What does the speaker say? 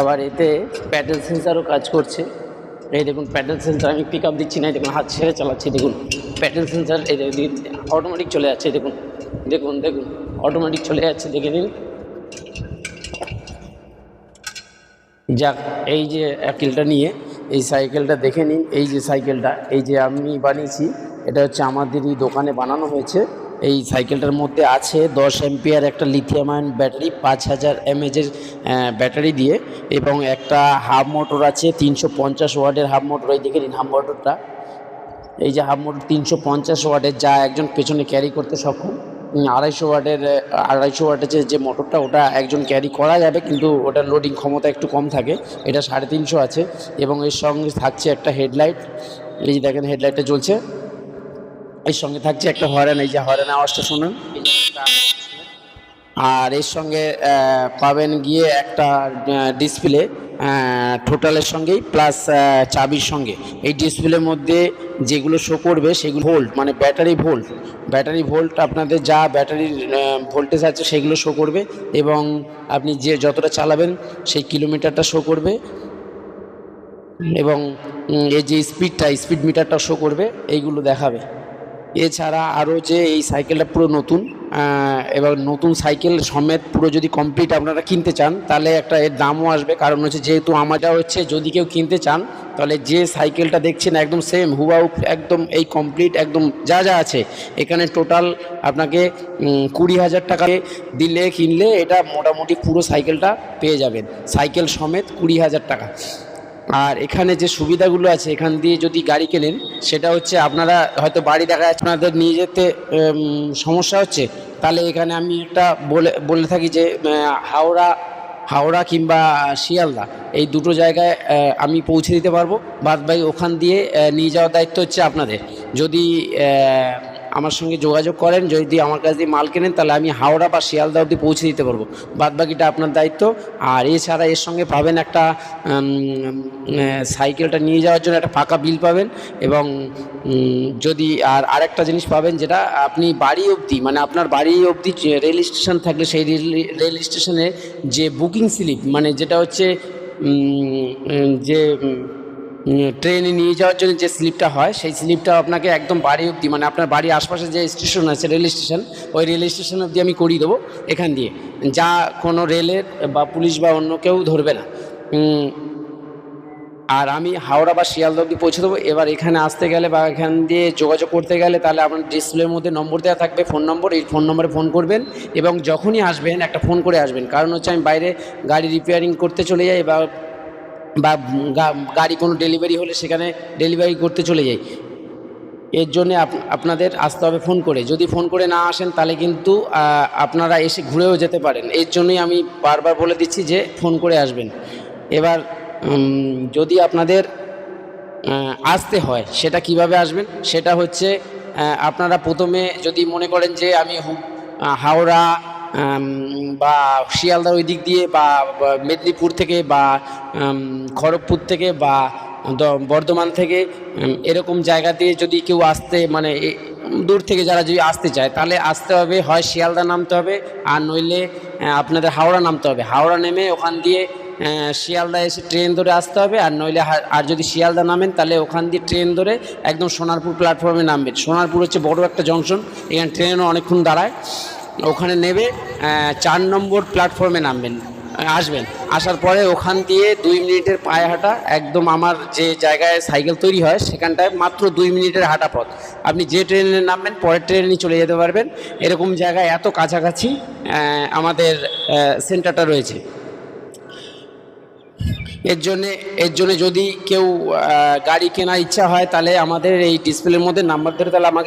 আবার এতে প্যাডেল সেন্সারও কাজ করছে। এই দেখুন প্যাডেল সেন্সার আমি পিক আপ দিচ্ছি না দেখুন, হাত ছেড়ে চালাচ্ছি, দেখুন। প্যাডেল সেন্সার এই অটোমেটিক চলে যাচ্ছে, দেখুন। দেখুন দেখুন অটোমেটিক চলে যাচ্ছে, দেখে নিন। যাক, এই যে অ্যাকেলটা নিয়ে, এই সাইকেলটা দেখে নিন, এই যে সাইকেলটা এই যে আমি বানিয়েছি, এটা হচ্ছে আমাদেরই দোকানে বানানো হয়েছে। এই সাইকেলটার মধ্যে আছে দশ এমপিয়ার একটা লিথিয়াম আয়ন ব্যাটারি পাঁচ হাজার এমএজের ব্যাটারি দিয়ে এবং একটা হাফ মোটর আছে, তিনশো পঞ্চাশ ওয়ার্ডের হাফ মোটর এই দেখে নিন হাফ মোটরটা এই যে হাফ মোটর তিনশো পঞ্চাশ ওয়ার্ডের যা একজন পেছনে ক্যারি করতে সক্ষম। আড়াইশো ওয়ার্ডের আড়াইশো ওয়ার্ডের যে যে মোটরটা ওটা একজন ক্যারি করা যাবে, কিন্তু ওটা লোডিং ক্ষমতা একটু কম থাকে। এটা সাড়ে তিনশো আছে এবং এর সঙ্গে থাকছে একটা হেডলাইট এই যে দেখেন হেডলাইটটা জ্বলছে। এর সঙ্গে থাকছে একটা হরেন এই যে হরেন আওয়াজটা শুনুন। আর এর সঙ্গে পাবেন গিয়ে একটা ডিসপ্লে টোটালের সঙ্গেই প্লাস চাবির সঙ্গে। এই ডিসপ্লের মধ্যে যেগুলো শো করবে, সেগুলো ভোল্ট মানে ব্যাটারি ভোল্ট ব্যাটারি ভোল্ট আপনাদের যা ব্যাটারির ভোল্টেজ আছে, সেগুলো শো করবে এবং আপনি যে যতটা চালাবেন, সেই কিলোমিটারটা শো করবে। এবং এই যে স্পিডটা স্পিড মিটারটা শো করবে, এইগুলো দেখাবে। এছাড়া আরও যে এই সাইকেলটা পুরো নতুন এবার নতুন সাইকেল সমেত পুরো যদি কমপ্লিট আপনারা কিনতে চান, তাহলে একটা এর দামও আসবে। কারণ হচ্ছে যেহেতু আমারটা হচ্ছে, যদি কেউ কিনতে চান, তাহলে যে সাইকেলটা দেখছেন একদম সেম হুবাহু একদম এই কমপ্লিট একদম যা যা আছে, এখানে টোটাল আপনাকে কুড়ি হাজার টাকা দিলে, কিনলে এটা মোটামুটি পুরো সাইকেলটা পেয়ে যাবেন। সাইকেল সমেত কুড়ি হাজার টাকা। আর এখানে যে সুবিধাগুলো আছে, এখান দিয়ে যদি গাড়ি কেনেন, সেটা হচ্ছে আপনারা হয়তো বাড়ি দেখা যাচ্ছে আপনাদের নিয়ে যেতে সমস্যা হচ্ছে। তাহলে এখানে আমি একটা বলে বলে থাকি যে হাওড়া হাওড়া কিংবা শিয়ালদা, এই দুটো জায়গায় আমি পৌঁছে দিতে পারব। বাদ বাকি ওখান দিয়ে নিয়ে যাওয়ার দায়িত্ব হচ্ছে আপনাদের। যদি আমার সঙ্গে যোগাযোগ করেন, যদি আমার কাছ দিয়ে মাল কেনেন, তাহলে আমি হাওড়া বা শিয়ালদা অবধি পৌঁছে দিতে পারব। বাদ বাকিটা আপনার দায়িত্ব। আর এছাড়া এর সঙ্গে পাবেন একটা সাইকেলটা নিয়ে যাওয়ার জন্য একটা ফাঁকা বিল পাবেন এবং যদি আর আরেকটা জিনিস পাবেন যেটা, আপনি বাড়ি অবধি মানে আপনার বাড়ি অবধি রেল স্টেশন থাকলে সেই রেল স্টেশনে যে বুকিং স্লিপ মানে যেটা হচ্ছে যে ট্রেনে নিয়ে যাওয়ার জন্য যে স্লিপটা হয়, সেই স্লিপটা আপনাকে একদম বাড়ি অবধি মানে আপনার বাড়ির আশপাশে যে স্টেশন আছে রেল স্টেশন ওই রেল স্টেশন অবধি আমি করিয়ে দেবো এখান দিয়ে। যা কোনো রেলের বা পুলিশ বা অন্য কেউ ধরবে না। আর আমি হাওড়া বা শিয়ালদা অবধি পৌঁছে দেবো। এবার এখানে আসতে গেলে বা এখান দিয়ে যোগাযোগ করতে গেলে তাহলে আপনার ডিসপ্লের মধ্যে নম্বর দেওয়া থাকবে ফোন নম্বর এই ফোন নম্বরে ফোন করবেন এবং যখনই আসবেন, একটা ফোন করে আসবেন। কারণ হচ্ছে আমি বাইরে গাড়ি রিপেয়ারিং করতে চলে যাই বা বা গাড়ি কোনো ডেলিভারি হলে সেখানে ডেলিভারি করতে চলে যাই। এর জন্য আপনাদের আসতে হবে ফোন করে। যদি ফোন করে না আসেন, তাহলে কিন্তু আপনারা এসে ঘুরেও যেতে পারেন। এর জন্যই আমি বারবার বলে দিচ্ছি যে, ফোন করে আসবেন। এবার যদি আপনাদের আসতে হয়, সেটা কীভাবে আসবেন? সেটা হচ্ছে আপনারা প্রথমে যদি মনে করেন যে, আমি হাওড়া বা শিয়ালদার ওই দিক দিয়ে বা মেদিনীপুর থেকে বা খড়গপুর থেকে বা বর্ধমান থেকে এরকম জায়গা দিয়ে যদি কেউ আসতে মানে দূর থেকে যারা যদি আসতে চায়, তাহলে আসতে হবে, হয় শিয়ালদা নামতে হবে, আর নইলে আপনাদের হাওড়া নামতে হবে। হাওড়া নেমে ওখান দিয়ে শিয়ালদা এসে ট্রেন ধরে আসতে হবে, আর নইলে আর যদি শিয়ালদা নামেন, তাহলে ওখান দিয়ে ট্রেন ধরে একদম সোনারপুর প্ল্যাটফর্মে নামবেন। সোনারপুর হচ্ছে বড় একটা জংশন এখানে ট্রেনও অনেকক্ষণ দাঁড়ায়। ওখানে নেবে চার নম্বর প্ল্যাটফর্মে নামবেন, আসবেন। আসার পরে ওখান দিয়ে দুই মিনিটের পায়ে হাঁটা, একদম আমার যে জায়গায় সাইকেল তৈরি হয়, সেখানটায় মাত্র দুই মিনিটের হাঁটা পথ। আপনি যে ট্রেনে নামবেন, পরের ট্রেনে চলে যেতে পারবেন। এরকম জায়গায় এত কাছাকাছি আমাদের সেন্টারটা রয়েছে। এর জন্যে, এর জন্য যদি কেউ গাড়ি কেনার ইচ্ছা হয়, তাহলে আমাদের এই ডিসপ্লের মধ্যে নাম্বার ধরে তাহলে আমাকে